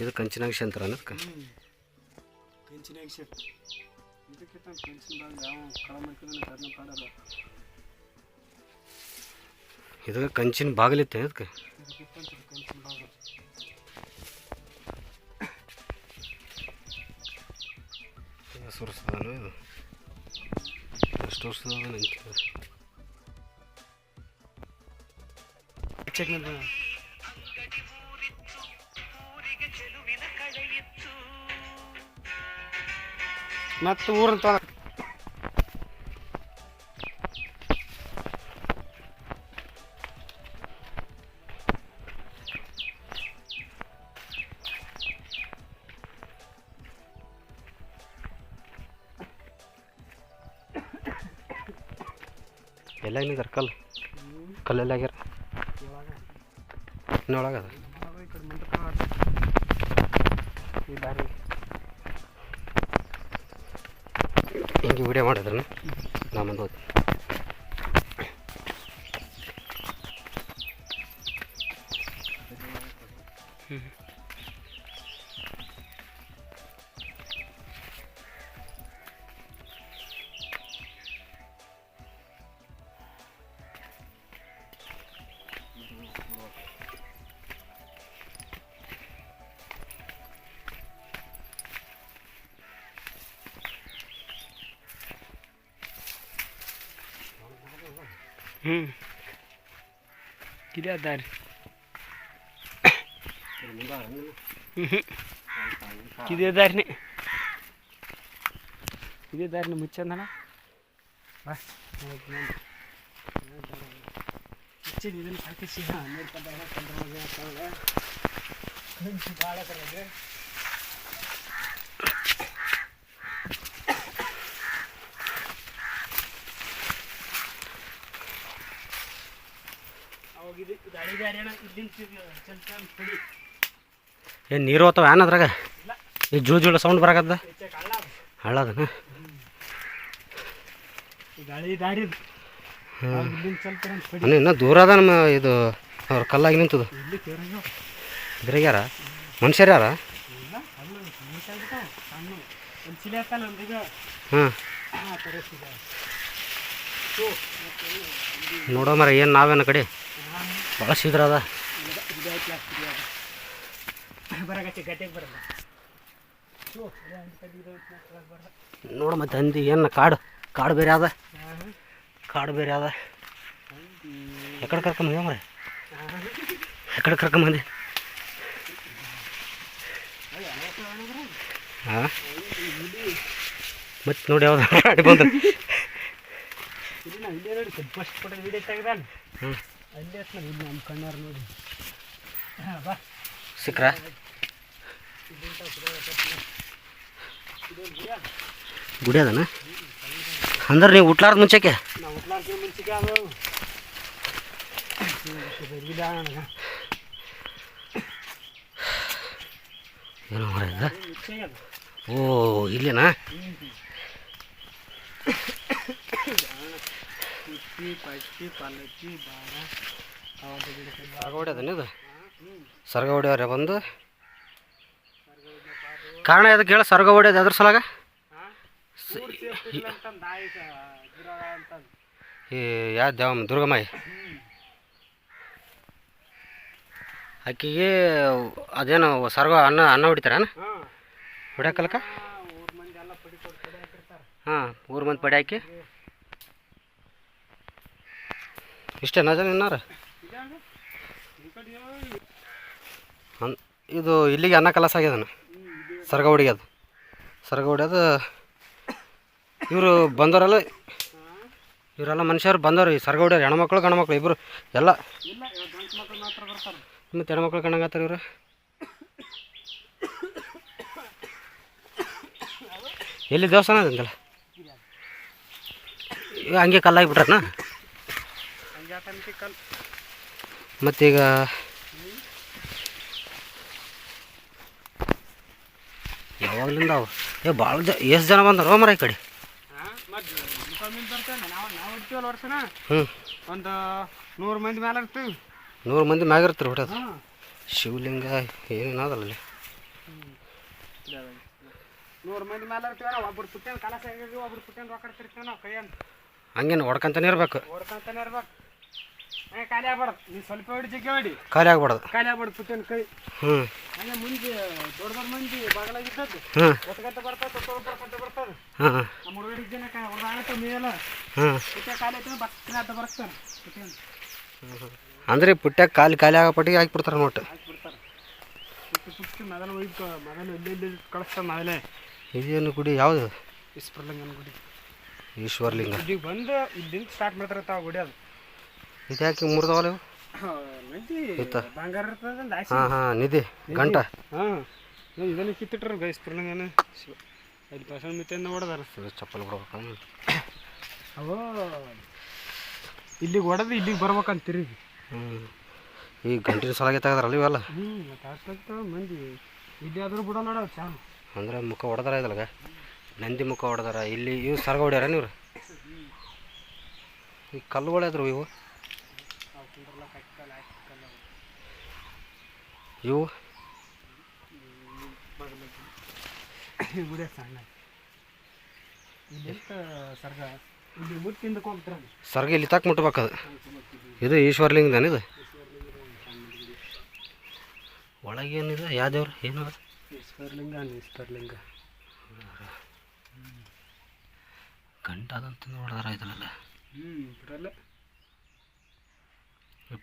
ಇದು ಕಂಚಿನಾಕ್ಷಿ ಅಂತಾರ ಅನ್ನೋದಕ್ಕೆ. ಕಂಚಿನಾಗ ಕಂಚಿನ ಇದಕ್ಕಿಂತ ಕಂಚಿನ ಯಾವ ಕಳ ಮಾಡ್ಕೊಂಡ್ರೆ ಅದನ್ನ ಪಾಡಲ್ಲ ಇದು? ಕಂಚಿನ ಬಾಗಿಲಿತ್ತೆ ಅದಕ್ಕೆ ಕಂಚಿನ ಇದು ಎಷ್ಟು ವರ್ಷದ ನಂಗೆ ಚೆಕ್ ಮಾಡ್ದ ಮತ್ತು ಊರಂತ ಎಲ್ಲ ಏನಿದಾರೆ ಕಲ್ಲು ಕಲ್ಲೆಲ್ಲ ಆಗ್ಯಾರ ಇನ್ನೊಳಗದ ಈ ಕಡೆ ಹಿಂಗೆ ವಿಡಿಯೋ ಮಾಡಿದ್ರು ನಾ ಮುಂದೆ ಹೋಗ್ತೀನಿ. ಹ್ಞೂ ಇದೇ ದಾರಿ ಇದೇ ದಾರಿನೇ ಇದೇ ದಾರಿನ ಮುಚ್ಚಂದಣ ಬಾ ಮುಚ್ಚಿದ ಇದನ್ನು ಹಾಕಿಸಿ ಭಾಳ ಕಡೆ ಅವಾಗ ಇದು ಇದು ಹಳೆ ದಾರಿ ಅಣ್ಣ ಇಲ್ಲಿಂದ ಸ್ವಲ್ಪ ಪುಡಿ ಏನು ನೀರು ಹೋಗ್ತಾವ ಏನು ಅದ್ರಾಗ? ಈ ಜುಳು ಜುಳು ಸೌಂಡ್ ಬರಾಕದ ಹಳ್ಳದ. ಹಳ್ಳದನ? ಒಂದು ಇನ್ನೂ ದೂರ ಅದ ನಮ್ಮ ಇದು ಅವ್ರ ಕಲ್ಲಾಗಿ ನಿಂತದು. ಇಲ್ಲಿ ಮನುಷ್ಯರ ಮನುಷ್ಯರು ಯಾರ? ಹಾಂ ನೋಡೋ ಮರ ಏನು ನಾವೇನು ಕಡೆ? ಭಾಳ ಶೀಘ್ರ ಅದ ನೋಡ ಮತ್ತೆ ಹಂದಿ ಏನು ಕಾಡು ಕಾಡು ಬೇರೆ ಅದ. ಕಾಡು ಬೇರೆ ಅದ. ಎಕಡೆ ಕರ್ಕೊಂಬಂದಿ ಮರ ಹಾಂ. ಎಕಡೆ ಕರ್ಕೊಂಬಂದಿ. ಹಾಂ ಮತ್ತೆ ನೋಡಿ ಯಾವ್ದು ಬಂದ್ರೆ ಹ್ಞೂ ನಮ್ಮ ನೋಡಿ ಬಾ ಸಿಕ್ರ? ಗುಡಿ ಅದನ? ಅಂದ್ರೆ ನೀವು ಉಟ್ಲಾರ್ದ ಇಲ್ಲ ಏನೋ ಮರ ಓ ಇಲ್ಲೇನಾ? ಕುಟ್ಟಿ ಪಟ್ಟಿ ಪಲ್ಲಕ್ಕಿ ಸರ್ಗೌಡಿ ಅದನ್ನ ಇದು? ಸರ್ಗ ಹೊಡ್ಯವ್ರೆ ಬಂದು? ಕಾರಣ ಅದಕ್ಕೆ ಹೇಳ ಸ್ವರ್ಗ ಹೊಡ್ಯೋದು ಅದ್ರ ಸಲಾಗ ಈ ಯಾವ ದೇವಮ್ಮ ದುರ್ಗಮ್ಮಾಯಿ ಆಕಿಗೆ ಅದೇನು ಸರ್ಗ ಅನ್ನ ಅನ್ನ ಹೊಡಿತಾರೇನು? ಹಾಂ. ಹೊಡ್ಯಾಕಲ್ಕ ಹಾಂ ಊರು ಮಂದಿ ಪಡಿ ಹಾಕಿ? ಇಷ್ಟೇ ಜನ ಇನ್ನಾರ? ಇದು ಇಲ್ಲಿಗೆ ಅನ್ನ ಕಲಸ ಆಗ್ಯದನ? ಸರ್ಗ ಹೊಡಿಯೋದು ಸರ್ಗ ಹೊಡಿಯೋದು ಇವರು ಬಂದವರೆಲ್ಲ ಇವರೆಲ್ಲ ಮನುಷ್ಯರು ಬಂದವ್ರು ಈ ಸರ್ಗ ಹೊಡಿಯೋರು ಹೆಣ್ಮಕ್ಳು, ಗಂಡ್ಮಕ್ಳು ಇಬ್ಬರು ಎಲ್ಲ. ಮತ್ತು ಹೆಣ್ಮಕ್ಳು ಕಣ್ಣಾಗತ್ತಾರ ಇವರು? ಎಲ್ಲಿ ದೇವಸ್ಥಾನ ಅದಂತಲ್ಲ? ಹಂಗೆ ಕಲ್ಲಾಗಿ ಬಿಟ್ರನ ಮತ್ತೀಗ ಯಾವಾಗ್ಲಿಂದ ಅವು? ಏ ಭಾಳ ಜ ಎಷ್ಟು ಜನ ಬಂದಾರ ಮರ ಈ ಕಡೆ? ಹ್ಞೂ ಒಂದು ನೂರು ಮಂದಿ ಮೇಲೆ ಇರ್ತೀವಿ. ನೂರು ಮಂದಿ ಮ್ಯಾಗ ಇರ್ತೀರಿ ಹೊಟ್ಟದು ಶಿವಲಿಂಗ ಏನೇನಾದಲ್ಲ ನೂರು ಮಂದಿ ಮೇಲೆ ಇರ್ತೀವ ಒಬ್ರು ಪುಟ್ಟೇನು ಕಲಸ ಆಗಿದ್ವಿ ಒಬ್ರು ಪುಟ್ಟೇನು ರೊಕ್ಕ ಇರ್ತೀವಿ ನಾವು ಕೈಯಂತ ಹಂಗೇನು ಹೊಡ್ಕೊಂತಾನೆ ಇರ್ಬೇಕು. ಇರ್ಬೇಕು. ಖಾಲಿ ಆಗ್ಬಾರ್ದು. ನೀ ಸ್ವಲ್ಪ ಹೊಡಿ ಜಗ್ಗಿ ಹೊಡಿ ಖಾಲಿ ಆಗ್ಬಾರ್ದು. ಖಾಲಿ ಆಗ್ಬಾರ್ದು ಪುಟ್ಟೇನು ಕೈ. ಹ್ಞೂ ಹಂಗೆ ಮುಂದೆ ದೊಡ್ಡ ದೊಡ್ಡ ಮಂದಿ ಬಾಗಲಾಗಿದ್ದದ್ದು. ಹ್ಞೂ ಒತ್ತಗಂತ ಬರ್ತದೆ ತೊಗೊಳ್ ಬರ್ಕೊಂತ ಬರ್ತದೆ. ಹಾಂ ಹಾಂ ನಮ್ಮ ಹುಡುಗರಿಗೆ ಜನ ಹೊಡೆದಾಗತ್ತೆ ಮೇಲ. ಹಾಂ ಪುಟ್ಟೆ ಖಾಲಿ ಆಯ್ತು ಬರ್ತನ ಅಂತ ಬರ್ತಾರೆ ಪುಟ್ಟೇನು ಅಂದ್ರೆ ಪುಟ್ಟ ಖಾಲಿ ಖಾಲಿ ಆಗೋ ಪಟ್ಟಿಗೆ ಹಾಕಿಬಿಡ್ತಾರೆ ನೋಟ್. ಹಾಕ್ಬಿಡ್ತಾರೆ. ಪುಟ್ಟ ಮೊದಲು ಒಯ್ದು ಮೊದಲು ಎಲ್ಲಿ ಎಲ್ಲಿ ಕಳಿಸ್ತಾರೆ ಮೊದಲೇ. ಇದೇನು ಗುಡಿ ಯಾವುದು? ಇಸ್ಪರ್ಲಂಗನ ಗುಡಿ. ಈಶ್ವರಲಿಂಗ. ಬಂದು ಇಲ್ಲಿಂದ ಸ್ಟಾರ್ಟ್ ಮಾಡ್ತಾರೆ ತಾವು ಗುಡಿ ಅದು. ಇದು ಯಾಕೆ ಮುರಿದವಲ್ಲ ಇವು. ಇತ್ತ. ಹಾಂ ಹಾಂ ನಿಧಿ ಗಂಟ. ಹಾಂ ಇದನ್ನು ಕಿತ್ತಿಟ್ರು ಗೈಸ್ಪರ್ಲಂಗನ ಶಿವ ಐದು ಪರ್ಸೆಂಟ್ ಮಿತ್ತಿಂದ ಹೊಡೆದಾರ. ಚಪ್ಪಲ್ ಬಿಡ್ಬೇಕು ಅವು ಇಲ್ಲಿಗೆ ಹೊಡೆದು ಇಲ್ಲಿಗೆ ಬರ್ಬೇಕಂತ ತಿರುಗಿ ಹ್ಞೂ ಈ ಗಂಟಿನ ಸಲಗೆ ತೆಗದ್ರಲ್ಲ ಇವೆಲ್ಲ. ಹ್ಞೂ ಮಂದಿ ಇಲ್ಲಿ ಆದರೂ ಬಿಡೋ ನೋಡ ಚಾ ಅಂದ್ರೆ ಮುಖ ಹೊಡೆದಾರ ಇದಲ್ಗ ನಂದಿ ಮುಖ ಹೊಡೆದಾರ. ಇಲ್ಲಿ ಇವು ಸರ್ಗ ಹೊಡ್ಯಾರ ನೀವ್ರ ಈ ಕಲ್ಲುಗಳಾದ್ರು ಇವು. ಇವು? ಸಣ್ಣ. ಸರ್ಗ? ಸರ್ಗ ಇಲ್ಲಿ ತಕ್ಕ ಮುಟ್ಬೇಕದು. ಇದು ಈಶ್ವರ್ಲಿಂಗದಾನ ಇದು? ಒಳಗೇನಿದೆ? ಯಾವ ದೇವ್ರು ಏನು ಅದು? ಈಶ್ವರ್ಲಿಂಗ ಈಶ್ವರ್ಲಿಂಗ ಗಂಟ ಅದಂತ ಹೊಡೆದಾರ ಇದನ್ನೆಲ್ಲ ಹ್ಞೂ ಬಿಡಲ್ಲ ಈ